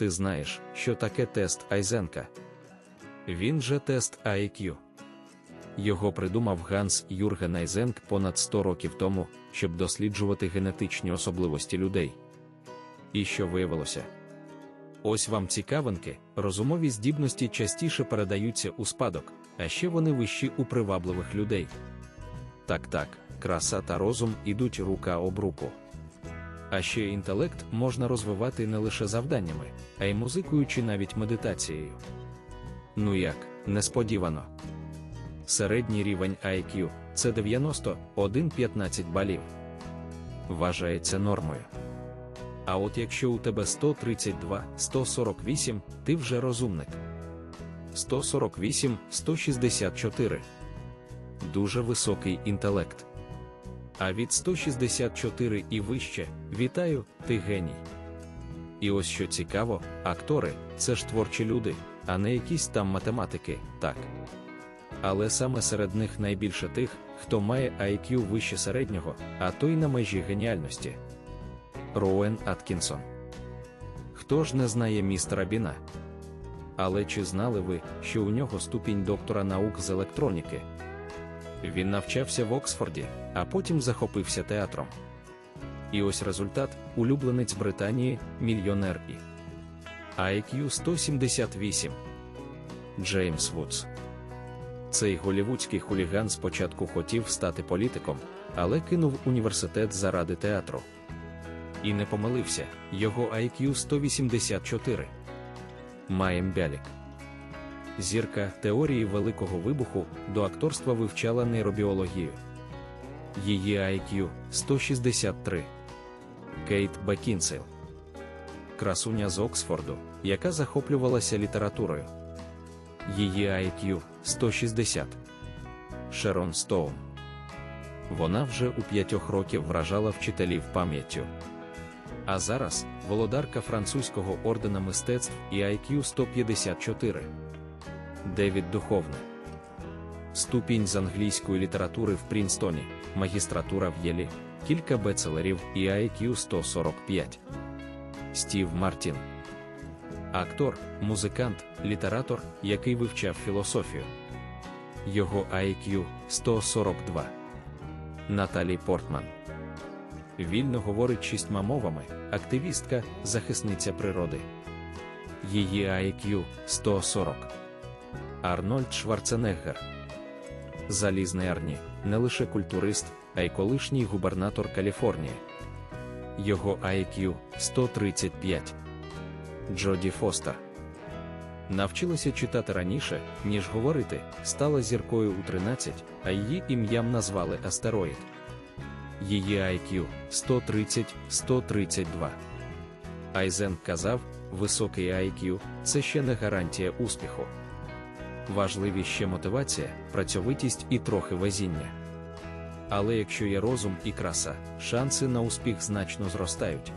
Ти знаєш, що таке тест Айзенка? Він же тест IQ. Його придумав Ганс Юрген Айзенк понад 100 років тому, щоб досліджувати генетичні особливості людей. І що виявилося? Ось вам цікавинки, розумові здібності частіше передаються у спадок, а ще вони вищі у привабливих людей. Так так, краса та розум ідуть рука об руку. А ще інтелект можна розвивати не лише завданнями, а й музикою чи навіть медитацією. Ну як, несподівано. Середній рівень IQ це 91-15 балів. Вважається нормою. А от якщо у тебе 132-148, ти вже розумник. 148-164. Дуже високий інтелект. А від 164 і вище вітаю, ти геній. І ось що цікаво, актори це ж творчі люди, а не якісь там математики, так. Але саме серед них найбільше тих, хто має IQ вище середнього, а то й на межі геніальності. Роуен Аткінсон. Хто ж не знає містера Біна? Але чи знали ви, що у нього ступінь доктора наук з електроніки? Він навчався в Оксфорді, а потім захопився театром. І ось результат улюбленець Британії, мільйонер і IQ 178. Джеймс Вудс. Цей голівудський хуліган спочатку хотів стати політиком, але кинув університет заради театру. І не помилився, його IQ 184. Маєм Бялік. Зірка теорії Великого вибуху до акторства вивчала нейробіологію. Її IQ 163. Кейт Бекінсейл. Красуня з Оксфорду, яка захоплювалася літературою. Її IQ 160. Шерон Стоун. Вона вже у п'ятьох років вражала вчителів пам'яттю. А зараз володарка французького ордена мистецтв і IQ 154. Девід Духовний. Ступінь з англійської літератури в Прінстоні, магістратура в Єлі, кілька бецелерів і IQ 145. Стів Мартін. Актор, музикант, літератор, який вивчав філософію. Його IQ 142. Наталі Портман. Вільно говорить шістьма мовами, активістка, захисниця природи. Її IQ 140. Арнольд Шварценеггер. Залізний Арні не лише культурист, а й колишній губернатор Каліфорнії. Його IQ 135. Джоді Фостер. Навчилася читати раніше, ніж говорити, стала зіркою у 13, а її ім'ям назвали астероїд. Її IQ 130-132. Айзен казав, високий IQ це ще не гарантія успіху. Важливі ще мотивація, працьовитість і трохи везіння. Але якщо є розум і краса, шанси на успіх значно зростають.